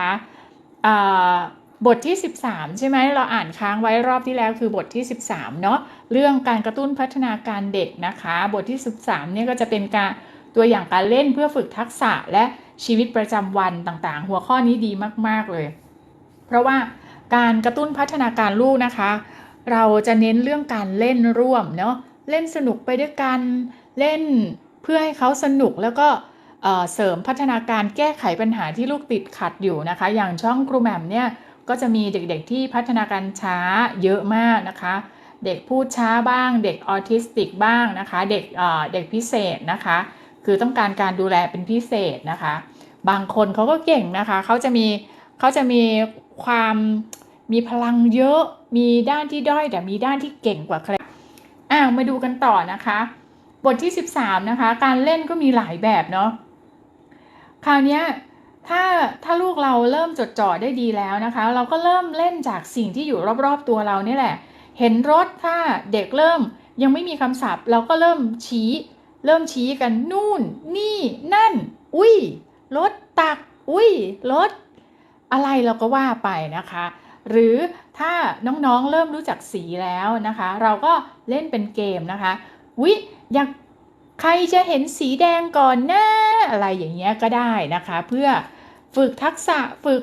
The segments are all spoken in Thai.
นะคะบทที่ 13 ใช่ไหมเราอ่านค้างไว้รอบที่แล้วคือบทที่ 13 เนาะเรื่องการกระตุ้นพัฒนาการเด็กนะคะ บทที่ 13เนี่ยก็จะเป็นการตัวอย่างการเล่นเพื่อฝึกทักษะและชีวิตประจำวันต่างๆ หัวข้อนี้ดีมากๆเลย เพราะว่าการกระตุ้นพัฒนาการลูกนะคะ เราจะเน้นเรื่องการเล่นร่วมเนาะเล่นสนุกไปด้วยกันเล่นเพื่อให้เขาสนุกแล้วก็ เสริมพัฒนาการแก้ไขปัญหาที่ลูกติดขัดอยู่นะคะ อย่างช่องครูแหม่มเนี่ยก็จะมีเด็กๆที่พัฒนาการช้าเยอะมากนะคะ เด็กพูดช้าบ้าง เด็กออทิสติกบ้างนะคะ เด็กเด็กพิเศษนะคะ คือต้องการการดูแลเป็นพิเศษนะคะ บางคนเขาก็เก่งนะคะเขาจะมีเขาจะมีความมีพลังเยอะ มีด้านที่ด้อย แต่มีด้านที่เก่งกว่าใครอ่าวมาดูกันต่อนะคะ บทที่ 13 นะคะ การเล่นก็มีหลายแบบเนาะ คราวนี้ถ้าถ้าลูกเราเริ่มจดจ่อได้ดีแล้วนะคะ เราก็เริ่มเล่นจากสิ่งที่อยู่รอบๆตัวเรานี่แหละ เห็นรถถ้าเด็กเริ่มยังไม่มีคำศัพท์ เราก็เริ่มชี้ เริ่มชี้กันนู่น นี่นั่น อุ้ยรถตัก อุ้ยรถอะไรเราก็ว่าไปนะคะ หรือถ้าน้องๆเริ่มรู้จักสีแล้วนะคะ เราก็เล่นเป็นเกมนะคะวิอยาก ใครจะเห็นสีแดงก่อนน้าอะไรอย่างเงี้ยก็ได้นะคะ เพื่อฝึกทักษะฝึก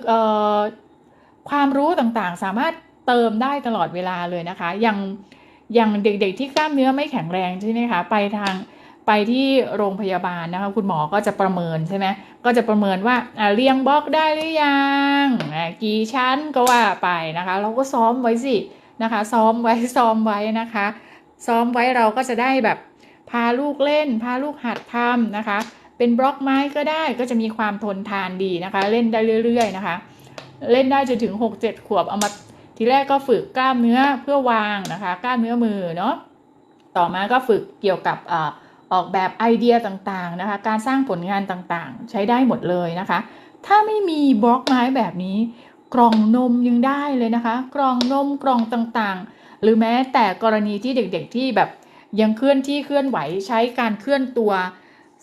ความรู้ต่างๆ สามารถเติมได้ตลอดเวลาเลยนะคะ อย่างอย่างเด็กๆที่กล้ามเนื้อไม่แข็งแรงใช่ไหมคะไปทางไปที่โรงพยาบาลนะคะคุณหมอก็จะประเมินใช่ไหมก็จะประเมินว่าเรียงบล็อกได้หรือยังกี่ชั้นก็ว่าไปนะคะ เราก็ซ้อมไว้สินะคะ ซ้อมไว้ซ้อมไว้นะคะ ซ้อมไว้เราก็จะได้แบบ พาลูกเล่น พาลูกหัดทำนะคะ เป็นบล็อกไม้ก็ได้ก็จะมีความทนทานดีนะคะ เล่นได้เรื่อย ๆ นะคะ เล่นได้จนถึง 6-7 ขวบเอามาทีแรกก็ฝึกกล้ามเนื้อเพื่อวางนะคะ กล้ามเนื้อมือเนาะต่อมาก็ฝึกเกี่ยวกับอออกแบบไอเดียต่างๆนะคะ การสร้างผลงานต่างๆ ใช้ได้หมดเลยนะคะ ถ้าไม่มีบล็อกไม้แบบนี้ กล่องนมยังได้เลยนะคะ กล่องนมกล่องต่างๆ หรือแม้แต่กรณีที่เด็กๆที่แบบ ยังเคลื่อนที่เคลื่อนไหวใช้การเคลื่อนตัว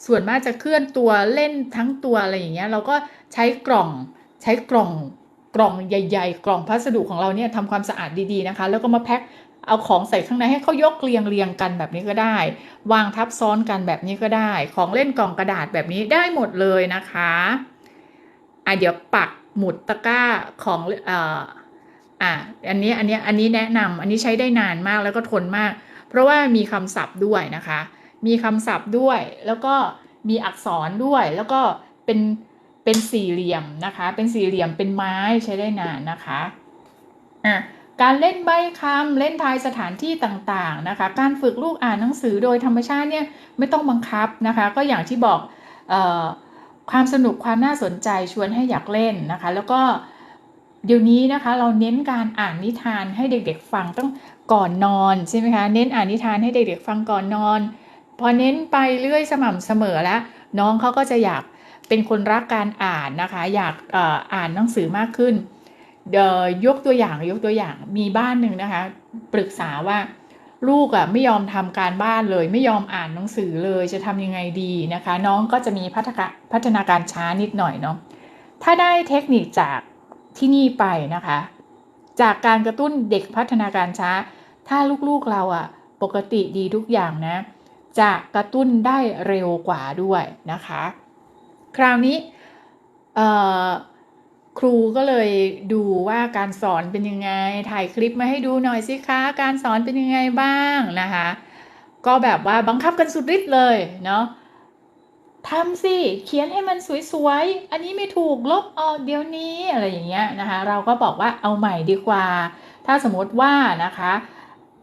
ส่วนมากจะเคลื่อนตัวเล่นทั้งตัวอะไรอย่างเงี้ยเราก็ใช้กล่องใช้กล่องกล่องใหญ่ ๆ กล่องพัสดุของเราเนี่ยทำความสะอาดดีๆนะคะ แล้วก็มาแพ็คเอาของใส่ข้างในให้เขายกเรียงเรียงกันแบบนี้ก็ได้ วางทับซ้อนกันแบบนี้ก็ได้ ของเล่นกล่องกระดาษแบบนี้ได้หมดเลยนะคะอะเดี๋ยวปักหมุดตะกร้าของอ่าอะอันนี้อันนี้อันนี้แนะนำอันนี้ใช้ได้นานมากแล้วก็ทนมาก เพราะว่ามีคำศัพท์ด้วยนะคะ มีคำศัพท์ด้วย แล้วก็มีอักษรด้วย แล้วก็เป็นเป็นสี่เหลี่ยมนะคะ เป็นสี่เหลี่ยม เป็นไม้ใช้ได้นานนะคะ อะ การเล่นใบคำเล่นทายสถานที่ต่างๆนะคะ การฝึกลูกอ่านหนังสือโดยธรรมชาติเนี่ยไม่ต้องบังคับนะคะ ก็อย่างที่บอกออความสนุกความน่าสนใจชวนให้อยากเล่นนะคะ แล้วก็เดี๋ยวนี้นะคะเราเน้นการอ่านนิทานให้เด็กๆฟังต้อง ก่อนนอนใช่ไหมคะเน้นอ่านนิทานให้เด็กๆฟังก่อนนอน พอเน้นไปเรื่อยสม่ำเสมอแล้วน้องเขาก็จะอยากเป็นคนรักการอ่านนะคะ อยากอ่านหนังสือมากขึ้นเดี๋ยวยกตัวอย่างยกตัวอย่างมีบ้านหนึ่งนะคะ ปรึกษาว่าลูกอะ่ะไม่ยอมทำการบ้านเลย ไม่ยอมอ่านหนังสือเลยจะทำยังไงดีนะคะ น้องก็จะมีพัฒนาพัฒนาการช้านิดหน่อยเนาะถ้าได้เทคนิคจากที่นี่ไปนะคะ จากการกระตุ้นเด็กพัฒนาการช้า ถ้าลูกๆเราอะปกติดีทุกอย่างนะ จะกระตุ้นได้เร็วกว่าด้วยนะคะ คราวนี้ครูก็เลยดูว่าการสอนเป็นยังไง ถ่ายคลิปมาให้ดูหน่อยสิคะ การสอนเป็นยังไงบ้างนะคะ ก็แบบว่าบังคับกันสุดฤทธิ์เลยเนาะ ทำสิเขียนให้มันสวยๆ อันนี้ไม่ถูกลบออกเดี๋ยวนี้อะไรอย่างเงี้ยนะคะ เราก็บอกว่าเอาใหม่ดีกว่า ถ้าสมมติว่านะคะ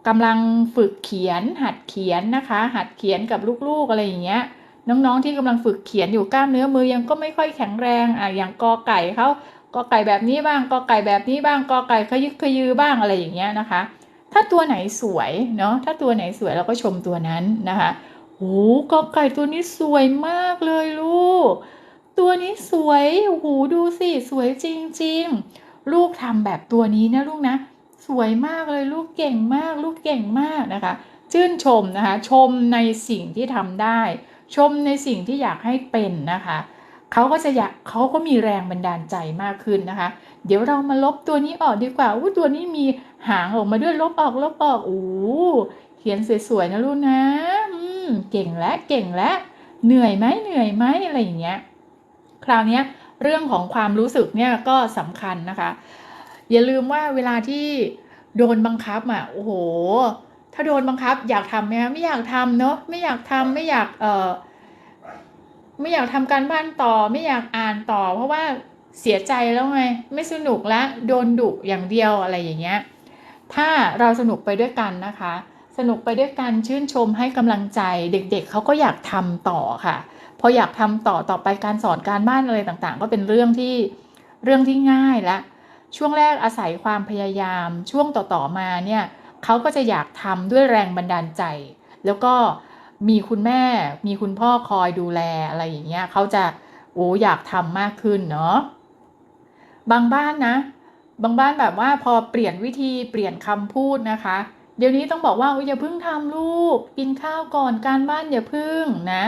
กำลังฝึกเขียนหัดเขียนนะคะ หัดเขียนกับลูกๆอะไรอย่างเงี้ยน้องๆที่กำลังฝึกเขียนอยู่กล้ามเนื้อมือยังก็ไม่ค่อยแข็งแรงอะอย่างกอไก่เขากอไก่แบบนี้บ้างกอไก่แบบนี้บ้างกอไก่ขยึกขยือบ้างอะไรอย่างเงี้ยนะคะ ถ้าตัวไหนสวยเนาะถ้าตัวไหนสวยเราก็ชมตัวนั้นนะคะ โอ้กอไก่ตัวนี้สวยมากเลยลูก ตัวนี้สวยโอ้โหดูสิ สวยจริง ๆ ลูกทำแบบตัวนี้นะลูกนะ สวยมากเลยลูกเก่งมาก ลูกเก่งมากนะคะ ชื่นชมนะคะ ชมในสิ่งที่ทำได้ ชมในสิ่งที่อยากให้เป็นนะคะเขาก็จะอยากเขาก็มีแรงบันดาลใจมากขึ้นนะคะ เดี๋ยวเรามาลบตัวนี้ออกดีกว่าอู้ตัวนี้มีหางออกมาด้วยลบออกลบออกอู้เขียนสวยๆนะลูกนะอืม เก่งและเก่งและเหนื่อยไหมเหนื่อยไหมอะไรอย่างเงี้ยคราวนี้เรื่องของความรู้สึกเนี่ยก็สำคัญนะคะ อย่าลืมว่าเวลาที่โดนบังคับอะโอ้โห ถ้าโดนบังคับ อยากทำไหมคะไม่อยากทำเนาะไม่อยากทำไม่อยากเออไม่อยากทำการบ้านต่อ ไม่อยากอ่านต่อ เพราะว่าเสียใจแล้วไงไม่สนุกละโดนดุอย่างเดียวอะไรอย่างเงี้ยถ้าเราสนุกไปด้วยกันนะคะ สนุกไปด้วยกันชื่นชมให้กำลังใจเด็กๆเเขาก็อยากทำต่อค่ะ พออยากทำต่อต่อไปการสอนการบ้านอะไรต่างๆ ก็เป็นเรื่องที่เรื่องที่ง่ายและ ช่วงแรกอาศัยความพยายาม ช่วงต่อๆมาเนี่ยเขาก็จะอยากทำด้วยแรงบันดาลใจ แล้วก็มีคุณแม่ มีคุณพ่อคอยดูแลอะไรอย่างเงี้ยเขาจะโอ้อยากทำมากขึ้นเนาะบางบ้านนะ บางบ้านแบบว่าพอเปลี่ยนวิธีเปลี่ยนคำพูดนะคะ เดี๋ยวนี้ต้องบอกว่าอย่าเพิ่งทำลูก กินข้าวก่อนการบ้านอย่าเพิ่งนะ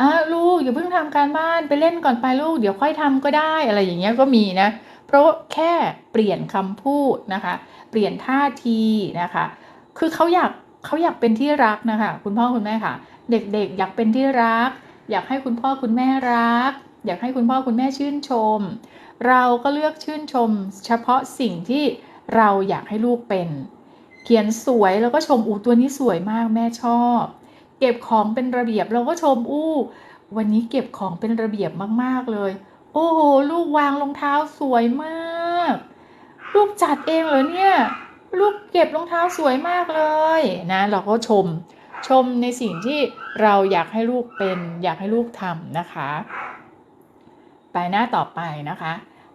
อะลูกอย่าเพิ่งทำการบ้านไปเล่นก่อนไปลูก เดี๋ยวค่อยทำก็ได้อะไรอย่างเงี้ยก็มีนะ เพราะแค่เปลี่ยนคำพูดนะคะ เปลี่ยนท่าทีนะคะ คือเขาอยากเขาอยากเป็นที่รักนะคะ คุณพ่อคุณแม่ค่ะ เด็กๆ อยากเป็นที่รัก อยากให้คุณพ่อคุณแม่รัก อยากให้คุณพ่อคุณแม่ชื่นชม เราก็เลือกชื่นชม เฉพาะสิ่งที่เราอยากให้ลูกเป็น ขียนสวยแล้วก็ชมอู้ตัวนี้สวยมากแม่ชอบ เก็บของเป็นระเบียบเราก็ชมอู้ วันนี้เก็บของเป็นระเบียบมากๆเลย โอ้โห ลูกวางรองเท้าสวยมาก ลูกจัดเองเหรอเนี่ย ลูกเก็บรองเท้าสวยมากเลยนะเราก็ชมชมในสิ่งที่เราอยากให้ลูกเป็นอยากให้ลูกทำนะคะ ไปหน้าต่อไปนะคะ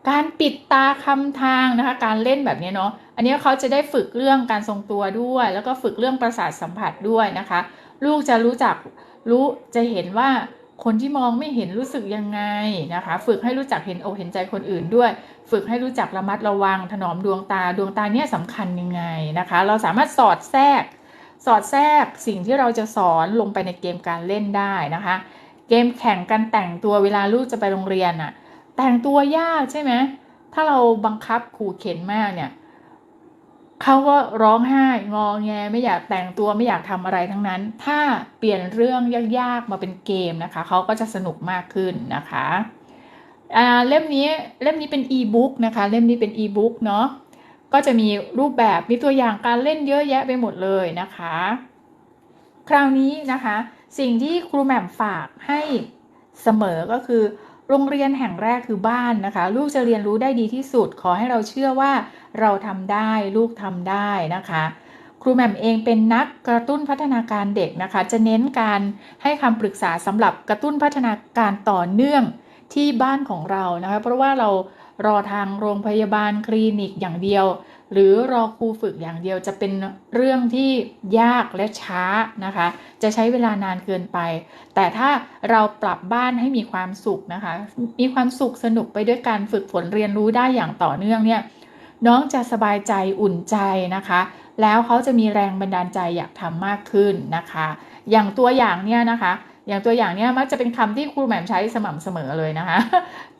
การปิดตาคำทางนะคะ การเล่นแบบนี้เนาะอันนี้เขาจะได้ฝึกเรื่องการทรงตัวด้วย แล้วก็ฝึกเรื่องประสาทสัมผัสด้วยนะคะ ลูกจะรู้จักรู้จะเห็นว่าคนที่มองไม่เห็นรู้สึกยังไงนะคะ ฝึกให้รู้จักเห็นอกเห็นใจคนอื่นด้วย ฝึกให้รู้จักระมัดระวัง ถนอมดวงตาดวงตาเนี่ยสำคัญยังไงนะคะ เราสามารถสอดแทรก สอดแทรกสิ่งที่เราจะสอนลงไปในเกมการเล่นได้นะคะ เกมแข่งกันแต่งตัวเวลาลูกจะไปโรงเรียนอะ แต่งตัวยากใช่ไหมถ้าเราบังคับขู่เข็นมากเนี่ยเขาก็ร้องไห้งอแงไม่อยากแต่งตัวไม่อยากทำอะไรทั้งนั้น ถ้าเปลี่ยนเรื่องยากๆมาเป็นเกมนะคะเขาก็จะสนุกมากขึ้นนะคะเล่มนี้เล่มนี้เป็นอีบุ๊กนะคะเล่มนี้เป็นอีบุ๊กเนาะก็จะมีรูปแบบมีตัวอย่างการเล่นเยอะแยะไปหมดเลยนะคะ คราวนี้นะคะ สิ่งที่ครูแหม่มฝากให้เสมอก็คือ โรงเรียนแห่งแรกคือบ้านนะคะ ลูกจะเรียนรู้ได้ดีที่สุด ขอให้เราเชื่อว่าเราทำได้ลูกทำได้นะคะครูแหม่มเองเป็นนักกระตุ้นพัฒนาการเด็กนะคะ จะเน้นการให้คำปรึกษาสำหรับกระตุ้นพัฒนาการต่อเนื่องที่บ้านของเรานะคะ เพราะว่าเรา รอทางโรงพยาบาลคลินิกอย่างเดียว หรือรอครูฝึกอย่างเดียวจะเป็นเรื่องที่ยากและช้านะคะ จะใช้เวลานานเกินไป แต่ถ้าเราปรับบ้านให้มีความสุขนะคะ มีความสุขสนุกไปด้วยการฝึกฝนเรียนรู้ได้อย่างต่อเนื่องเนี่ยน้องจะสบายใจอุ่นใจนะคะ แล้วเขาจะมีแรงบันดาลใจอยากทำมากขึ้นนะคะ อย่างตัวอย่างเนี่ยนะคะ อย่างตัวอย่างเนี้ยมักจะเป็นคำที่ครูแหม่มใช้สม่ำเสมอเลยนะคะ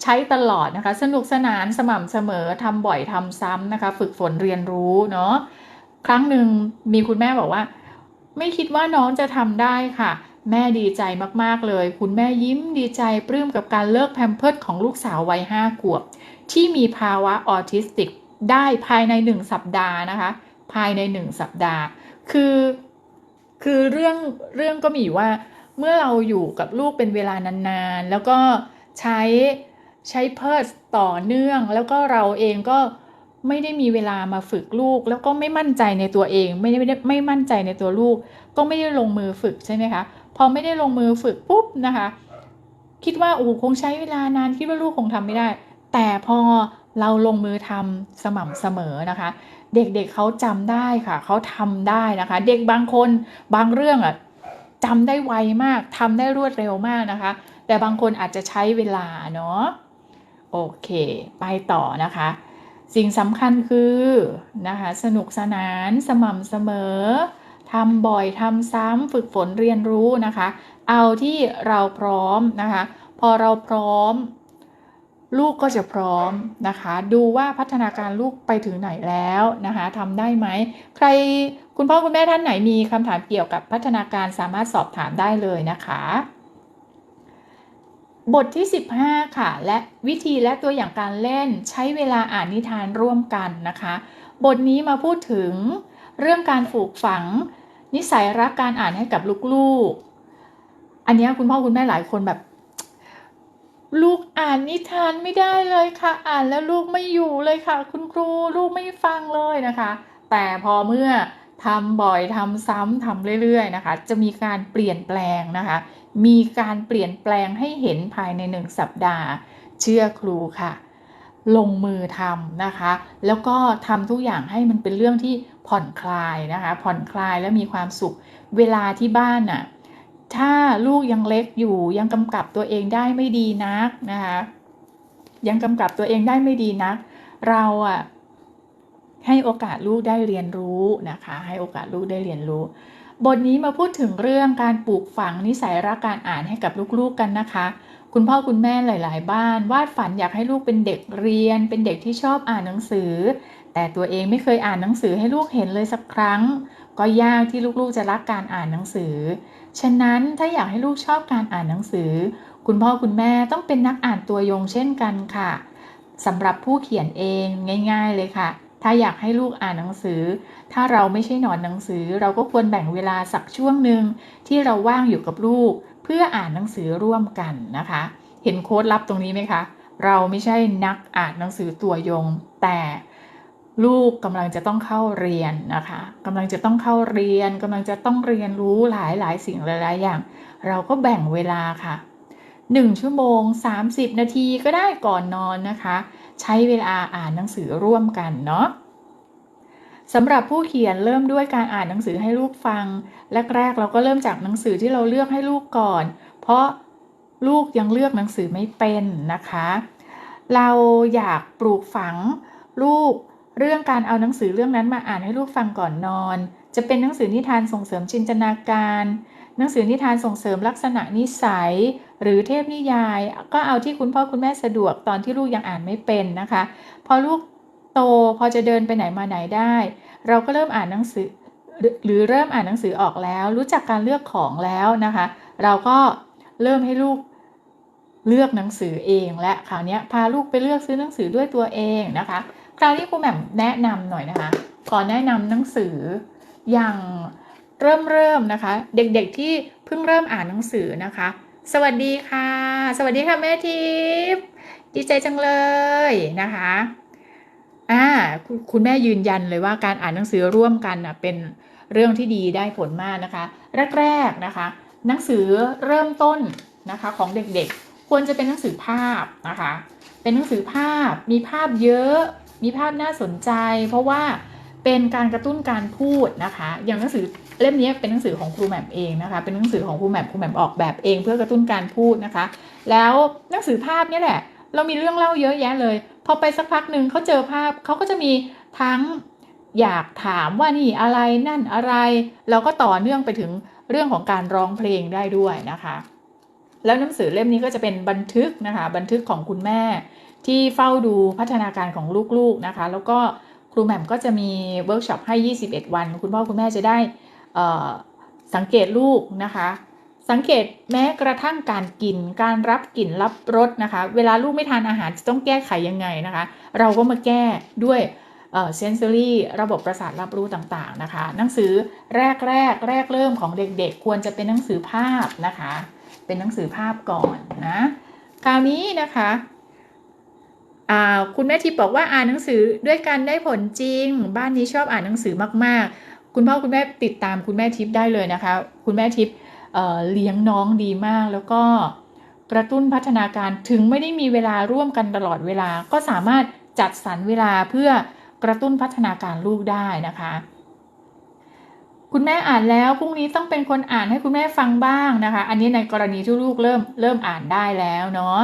ใช้ตลอดนะคะ สนุกสนานสม่ำเสมอทำบ่อยทำซ้ำนะคะ ฝึกฝนเรียนรู้เนาะครั้งหนึ่งมีคุณแม่บอกว่า ไม่คิดว่าน้องจะทำได้ค่ะ แม่ดีใจมากๆเลย คุณแม่ยิ้มดีใจปลื้มกับการเลิกแพมเพิร์ดของลูกสาววัยห้าขวบ ที่มีภาวะออทิสติกได้ภายในหนึ่งสัปดาห์นะคะ ภายในหนึ่งสัปดาห์ คือ คือเรื่องเรื่องก็มีว่า เมื่อเราอยู่กับลูกเป็นเวลานานๆ แล้วก็ใช้ใช้เพิร์สต่อเนื่อง แล้วก็เราเองก็ไม่ได้มีเวลามาฝึกลูก แล้วก็ไม่มั่นใจในตัวเอง ไม่ได้ไม่ได้ไม่มั่นใจในตัวลูก ก็ไม่ได้ลงมือฝึกใช่ไหมคะ พอไม่ได้ลงมือฝึกปุ๊บนะคะ คิดว่าโอ้คงใช้เวลานานคิดว่าลูกคงทำไม่ได้ แต่พอเราลงมือทำสม่ำเสมอนะคะ เด็กๆเเขาจำได้ค่ะ เขาทำได้นะคะ เด็กบางคนบางเรื่องอะ จำได้ไวมากทำได้รวดเร็วมากนะคะ แต่บางคนอาจจะใช้เวลาเนาะโอเค ไปต่อนะคะ สิ่งสำคัญคือนะคะสนุกสนานสม่ำเสมอทำบ่อยทำซ้ำฝึกฝนเรียนรู้นะคะ เอาที่เราพร้อมนะคะ พอเราพร้อม ลูกก็จะพร้อมนะคะ ดูว่าพัฒนาการลูกไปถึงไหนแล้วนะคะทำได้ไหม ใครคุณพ่อคุณแม่ท่านไหนมีคำถามเกี่ยวกับพัฒนาการสามารถสอบถามได้เลยนะคะ บทที่ 15 ค่ะ และวิธีและตัวอย่างการเล่นใช้เวลาอ่านนิทานร่วมกันนะคะ บทนี้มาพูดถึงเรื่องการปลูกฝัง นิสัยรักการอ่านให้กับลูกๆ อันนี้คุณพ่อคุณแม่หลายคนแบบ ลูกอ่านนิทานไม่ได้เลยค่ะ อ่านแล้วลูกไม่อยู่เลยค่ะ คุณครูลูกไม่ฟังเลยนะคะ แต่พอเมื่อทำบ่อยทำซ้ำทำเรื่อยๆนะคะ จะมีการเปลี่ยนแปลงนะคะ มีการเปลี่ยนแปลงให้เห็นภายในหนึ่งสัปดาห์ เชื่อครูค่ะ ลงมือทำนะคะ แล้วก็ทำทุกอย่างให้มันเป็นเรื่องที่ผ่อนคลายนะคะ ผ่อนคลายและมีความสุข เวลาที่บ้านน่ะ ถ้าลูกยังเล็กอยู่ยังกำกับตัวเองได้ไม่ดีนักนะคะยังกำกับตัวเองได้ไม่ดีนัก เราอะให้โอกาสลูกได้เรียนรู้นะคะ ให้โอกาสลูกได้เรียนรู้ บทนี้มาพูดถึงเรื่องการปลูกฝังนิสัยรักการอ่านให้กับลูกๆกันนะคะ คุณพ่อคุณแม่หลาย ๆ บ้าน วาดฝันอยากให้ลูกเป็นเด็กเรียน เป็นเด็กที่ชอบอ่านหนังสือ แต่ตัวเองไม่เคยอ่านหนังสือให้ลูกเห็นเลยสักครั้ง ก็ยากที่ลูกๆจะรักการอ่านหนังสือ ฉะนั้นถ้าอยากให้ลูกชอบการอ่านหนังสือ คุณพ่อคุณแม่ต้องเป็นนักอ่านตัวยงเช่นกันค่ะสำหรับผู้เขียนเองง่าย ๆ เลยค่ะ ถ้าอยากให้ลูกอ่านหนังสือ ถ้าเราไม่ใช่หนอนหนังสือ เราก็ควรแบ่งเวลาสักช่วงหนึ่งที่เราว่างอยู่กับลูก เพื่ออ่านหนังสือร่วมกันนะคะ เห็นโค้ดลับตรงนี้ไหมคะ เราไม่ใช่นักอ่านหนังสือตัวยง แต่ ลูกกำลังจะต้องเข้าเรียนนะคะกำลังจะต้องเข้าเรียนกำลังจะต้องเรียนรู้หลายหลายสิ่งหลาย ๆ อย่าง เราก็แบ่งเวลาค่ะ 1 ชั่วโมง 30 นาทีก็ได้ก่อนนอนนะคะ ใช้เวลาอ่านหนังสือร่วมกันเนาะสำหรับผู้เขียนเริ่มด้วยการอ่านหนังสือให้ลูกฟังแรกๆเราก็เริ่มจากหนังสือที่เราเลือกให้ลูกก่อน เพราะลูกยังเลือกหนังสือไม่เป็นนะคะ เราอยากปลูกฝังลูก เรื่องการเอาหนังสือเรื่องนั้นมาอ่านให้ลูกฟังก่อนนอน จะเป็นหนังสือนิทานส่งเสริมจินตนาการ หนังสือนิทานส่งเสริมลักษณะนิสัย หรือเทพนิยาย ก็เอาที่คุณพ่อคุณแม่สะดวกตอนที่ลูกยังอ่านไม่เป็นนะคะ พอลูกโตพอจะเดินไปไหนมาไหนได้ เราก็เริ่มอ่านหนังสือ หรือเริ่มอ่านหนังสือออกแล้ว รู้จักการเลือกของแล้วนะคะ เราก็เริ่มให้ลูกเลือกหนังสือเองและคราวนี้พาลูกไปเลือกซื้อหนังสือด้วยตัวเองนะคะ คราวนี้ครูแหม่มแนะนำหน่อยนะคะขอแนะนำหนังสืออย่างเริ่มเริ่มนะคะ เด็กๆที่เพิ่งเริ่มอ่านหนังสือนะคะ สวัสดีค่ะ สวัสดีค่ะแม่ทิพย์ดีใจจังเลยนะคะอ่าคุณแม่ยืนยันเลยว่าการอ่านหนังสือร่วมกันนะเป็นเรื่องที่ดีได้ผลมากนะคะแรกๆนะคะ หนังสือเริ่มต้นนะคะของเด็กๆ ควรจะเป็นหนังสือภาพนะคะ เป็นหนังสือภาพมีภาพเยอะ มีภาพน่าสนใจ เพราะว่าเป็นการกระตุ้นการพูดนะคะ อย่างหนังสือเล่มนี้เป็นหนังสือของครูแหม่มเองนะคะ เป็นหนังสือของครูแหม่มครูแหม่มออกแบบเองเพื่อกระตุ้นการพูดนะคะ แล้วหนังสือภาพนี่แหละ เรามีเรื่องเล่าเยอะแยะเลย พอไปสักพักหนึ่งเขาเจอภาพเขาก็จะมีทั้งอยากถามว่านี่อะไรนั่นอะไร เราก็ต่อเนื่องไปถึงเรื่องของการร้องเพลงได้ด้วยนะคะ แล้วหนังสือเล่มนี้ก็จะเป็นบันทึกนะคะ บันทึกของคุณแม่ ที่เฝ้าดูพัฒนาการของลูกๆนะคะ แล้วก็ครูแหม่มก็จะมีเวิร์กช็อปให้ 21 วัน คุณพ่อคุณแม่จะได้สังเกตลูกนะคะ สังเกตแม้กระทั่งการกิน การรับกลิ่นรับรสนะคะ เวลาลูกไม่ทานอาหารจะต้องแก้ไขยังไงนะคะ เราก็มาแก้ด้วยเซนซอรี่ระบบประสาทรับรู้ต่างๆนะคะ หนังสือแรกแรกแรกเริ่มของเด็กๆ ควรจะเป็นหนังสือภาพนะคะ เป็นหนังสือภาพก่อนนะ คราวนี้นะคะ คุณแม่ทิพย์บอกว่าอ่านหนังสือด้วยกันได้ผลจริง บ้านนี้ชอบอ่านหนังสือมากๆ คุณพ่อคุณแม่ติดตามคุณแม่ทิพย์ได้เลยนะคะ คุณแม่ทิพย์เลี้ยงน้องดีมากแล้วก็กระตุ้นพัฒนาการถึงไม่ได้มีเวลาร่วมกันตลอดเวลา ก็สามารถจัดสรรเวลาเพื่อกระตุ้นพัฒนาการลูกได้นะคะ คุณแม่อ่านแล้วพรุ่งนี้ต้องเป็นคนอ่านให้คุณแม่ฟังบ้างนะคะ อันนี้ในกรณีที่ลูกเริ่มเริ่มอ่านได้แล้วเนาะ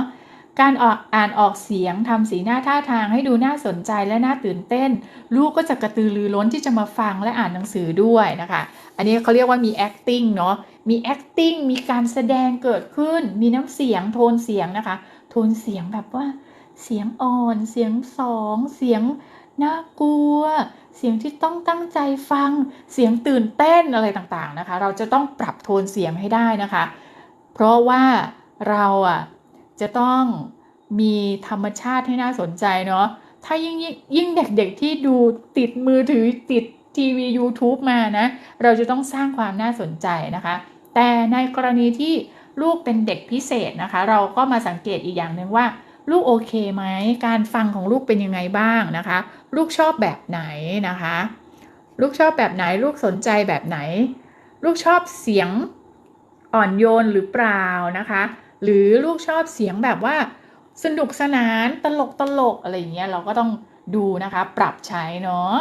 การออกอ่านออกเสียงทำสีหน้าท่าทางให้ดูน่าสนใจและน่าตื่นเต้น ลูกก็จะกระตือรือร้นที่จะมาฟังและอ่านหนังสือด้วยนะคะ อันนี้เขาเรียกว่ามี acting เนาะมี acting มีการแสดงเกิดขึ้น มีน้ำเสียงโทนเสียงนะคะ โทนเสียงแบบว่า เสียงอ่อน เสียงสองเสียงน่ากลัว เสียงที่ต้องตั้งใจฟัง เสียงตื่นเต้นอะไรต่างๆนะคะ เราจะต้องปรับโทนเสียงให้ได้นะคะ เพราะว่าเราอะ จะต้องมีธรรมชาติให้น่าสนใจเนาะถ้ายิ่งยิ่งเด็กๆที่ดูติดมือถือติดทีวี YouTube มานะ เราจะต้องสร้างความน่าสนใจนะคะ แต่ในกรณีที่ลูกเป็นเด็กพิเศษนะคะ เราก็มาสังเกตอีกอย่างหนึ่งว่า ลูกโอเคไหมการฟังของลูกเป็นยังไงบ้างนะคะ ลูกชอบแบบไหนนะคะ ลูกชอบแบบไหนลูกสนใจแบบไหน ลูกชอบเสียงอ่อนโยนหรือเปล่านะคะ หรือลูกชอบเสียงแบบว่าสนุกสนานตลกตลกอะไรอย่างเงี้ยเราก็ต้องดูนะคะ ปรับใช้เนาะ